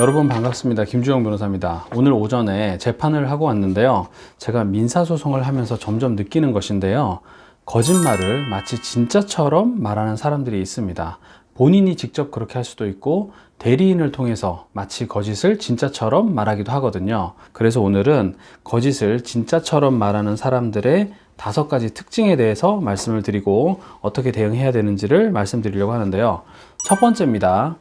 여러분 반갑습니다. 김주영 변호사입니다. 오늘 오전에 재판을 하고 왔는데요. 제가 민사소송을 하면서 점점 느끼는 것인데요. 거짓말을 마치 진짜처럼 말하는 사람들이 있습니다. 본인이 직접 그렇게 할 수도 있고 대리인을 통해서 마치 거짓을 진짜처럼 말하기도 하거든요. 그래서 오늘은 거짓을 진짜처럼 말하는 사람들의 다섯 가지 특징에 대해서 말씀을 드리고 어떻게 대응해야 되는지를 말씀드리려고 하는데요. 첫 번째입니다.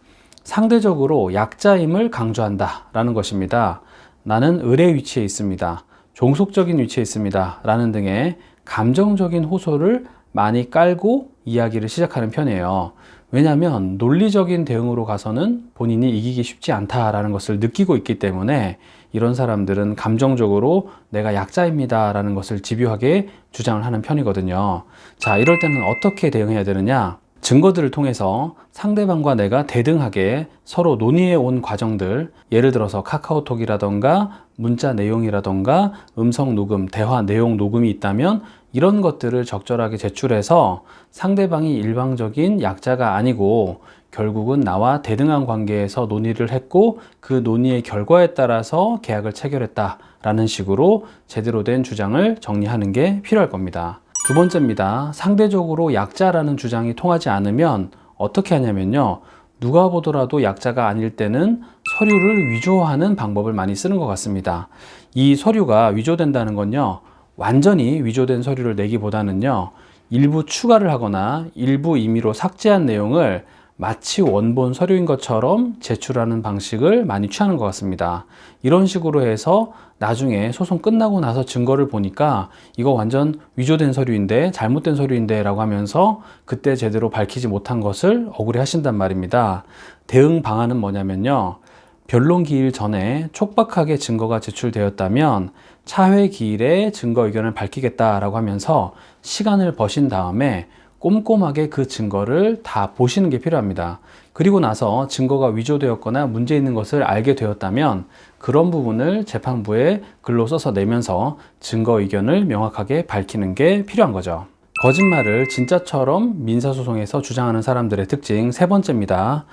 상대적으로 약자임을 강조한다 라는 것입니다. 나는 을의 위치에 있습니다. 종속적인 위치에 있습니다. 라는 등의 감정적인 호소를 많이 깔고 이야기를 시작하는 편이에요. 왜냐하면 논리적인 대응으로 가서는 본인이 이기기 쉽지 않다라는 것을 느끼고 있기 때문에 이런 사람들은 감정적으로 내가 약자입니다 라는 것을 집요하게 주장을 하는 편이거든요. 자, 이럴 때는 어떻게 대응해야 되느냐? 증거들을 통해서 상대방과 내가 대등하게 서로 논의해 온 과정들, 예를 들어서 카카오톡이라던가 문자 내용이라던가 음성 녹음, 대화 내용 녹음이 있다면 이런 것들을 적절하게 제출해서 상대방이 일방적인 약자가 아니고 결국은 나와 대등한 관계에서 논의를 했고 그 논의의 결과에 따라서 계약을 체결했다라는 식으로 제대로 된 주장을 정리하는 게 필요할 겁니다. 두 번째입니다. 상대적으로 약자라는 주장이 통하지 않으면 어떻게 하냐면요. 누가 보더라도 약자가 아닐 때는 서류를 위조하는 방법을 많이 쓰는 것 같습니다. 이 서류가 위조된다는 건요. 완전히 위조된 서류를 내기보다는요. 일부 추가를 하거나 일부 임의로 삭제한 내용을 마치 원본 서류인 것처럼 제출하는 방식을 많이 취하는 것 같습니다. 이런 식으로 해서 나중에 소송 끝나고 나서 증거를 보니까 이거 완전 위조된 서류인데 잘못된 서류인데 라고 하면서 그때 제대로 밝히지 못한 것을 억울해 하신단 말입니다. 대응 방안은 뭐냐면요. 변론 기일 전에 촉박하게 증거가 제출되었다면 차회 기일에 증거 의견을 밝히겠다라고 하면서 시간을 버신 다음에 꼼꼼하게 그 증거를 다 보시는 게 필요합니다. 그리고 나서 증거가 위조되었거나 문제 있는 것을 알게 되었다면 그런 부분을 재판부에 글로 써서 내면서 증거 의견을 명확하게 밝히는 게 필요한 거죠. 거짓말을 진짜처럼 민사소송에서 주장하는 사람들의 특징 세 번째입니다.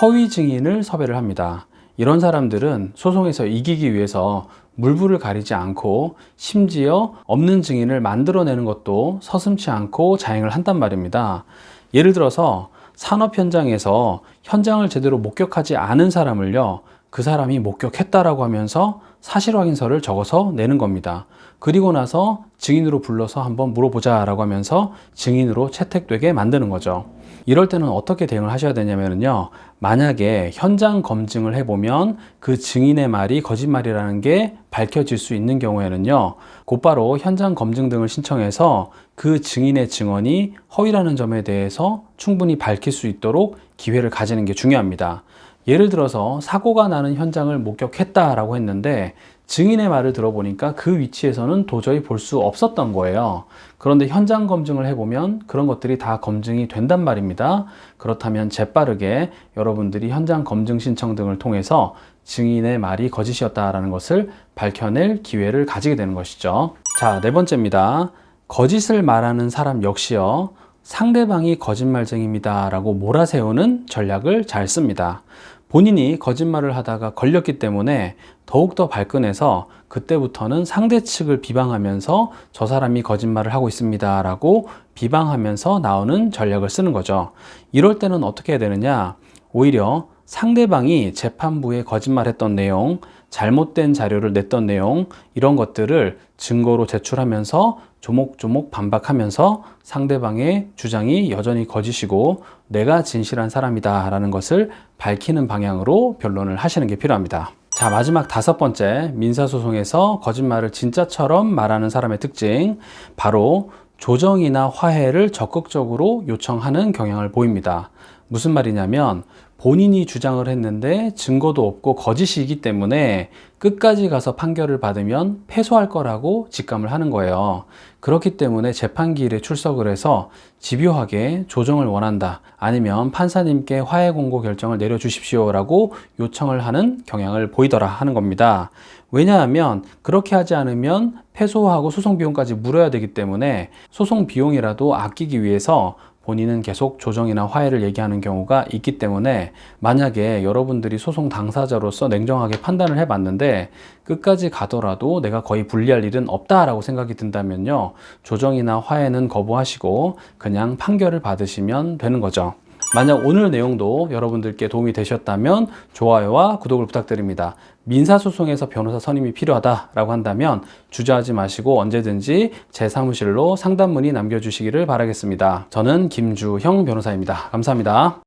허위 증인을 섭외를 합니다. 이런 사람들은 소송에서 이기기 위해서 물불을 가리지 않고 심지어 없는 증인을 만들어내는 것도 서슴치 않고 자행을 한단 말입니다. 예를 들어서 산업 현장에서 현장을 제대로 목격하지 않은 사람을요, 그 사람이 목격했다라고 하면서 사실 확인서를 적어서 내는 겁니다. 그리고 나서 증인으로 불러서 한번 물어보자라고 하면서 증인으로 채택되게 만드는 거죠. 이럴 때는 어떻게 대응을 하셔야 되냐면요. 만약에 현장 검증을 해보면 그 증인의 말이 거짓말이라는 게 밝혀질 수 있는 경우에는요. 곧바로 현장 검증 등을 신청해서 그 증인의 증언이 허위라는 점에 대해서 충분히 밝힐 수 있도록 기회를 가지는 게 중요합니다. 예를 들어서 사고가 나는 현장을 목격했다라고 했는데 증인의 말을 들어보니까 그 위치에서는 도저히 볼 수 없었던 거예요. 그런데 현장 검증을 해보면 그런 것들이 다 검증이 된단 말입니다. 그렇다면 재빠르게 여러분들이 현장 검증 신청 등을 통해서 증인의 말이 거짓이었다라는 것을 밝혀낼 기회를 가지게 되는 것이죠. 자, 네 번째입니다. 거짓을 말하는 사람 역시요. 상대방이 거짓말쟁입니다. 라고 몰아세우는 전략을 잘 씁니다. 본인이 거짓말을 하다가 걸렸기 때문에 더욱더 발끈해서 그때부터는 상대 측을 비방하면서 저 사람이 거짓말을 하고 있습니다. 라고 비방하면서 나오는 전략을 쓰는 거죠. 이럴 때는 어떻게 해야 되느냐? 오히려 상대방이 재판부에 거짓말했던 내용, 잘못된 자료를 냈던 내용, 이런 것들을 증거로 제출하면서 조목조목 반박하면서 상대방의 주장이 여전히 거짓이고 내가 진실한 사람이다 라는 것을 밝히는 방향으로 변론을 하시는 게 필요합니다. 자, 마지막 다섯 번째, 민사소송에서 거짓말을 진짜처럼 말하는 사람의 특징, 바로 조정이나 화해를 적극적으로 요청하는 경향을 보입니다. 무슨 말이냐면 본인이 주장을 했는데 증거도 없고 거짓이기 때문에 끝까지 가서 판결을 받으면 패소할 거라고 직감을 하는 거예요. 그렇기 때문에 재판기일에 출석을 해서 집요하게 조정을 원한다. 아니면 판사님께 화해 공고 결정을 내려주십시오라고 요청을 하는 경향을 보이더라 하는 겁니다. 왜냐하면 그렇게 하지 않으면 패소하고 소송 비용까지 물어야 되기 때문에 소송 비용이라도 아끼기 위해서 본인은 계속 조정이나 화해를 얘기하는 경우가 있기 때문에 만약에 여러분들이 소송 당사자로서 냉정하게 판단을 해봤는데 끝까지 가더라도 내가 거의 불리할 일은 없다라고 생각이 든다면요. 조정이나 화해는 거부하시고 그냥 판결을 받으시면 되는 거죠. 만약 오늘 내용도 여러분들께 도움이 되셨다면 좋아요와 구독을 부탁드립니다. 민사소송에서 변호사 선임이 필요하다라고 한다면 주저하지 마시고 언제든지 제 사무실로 상담 문의 남겨주시기를 바라겠습니다. 저는 김주형 변호사입니다. 감사합니다.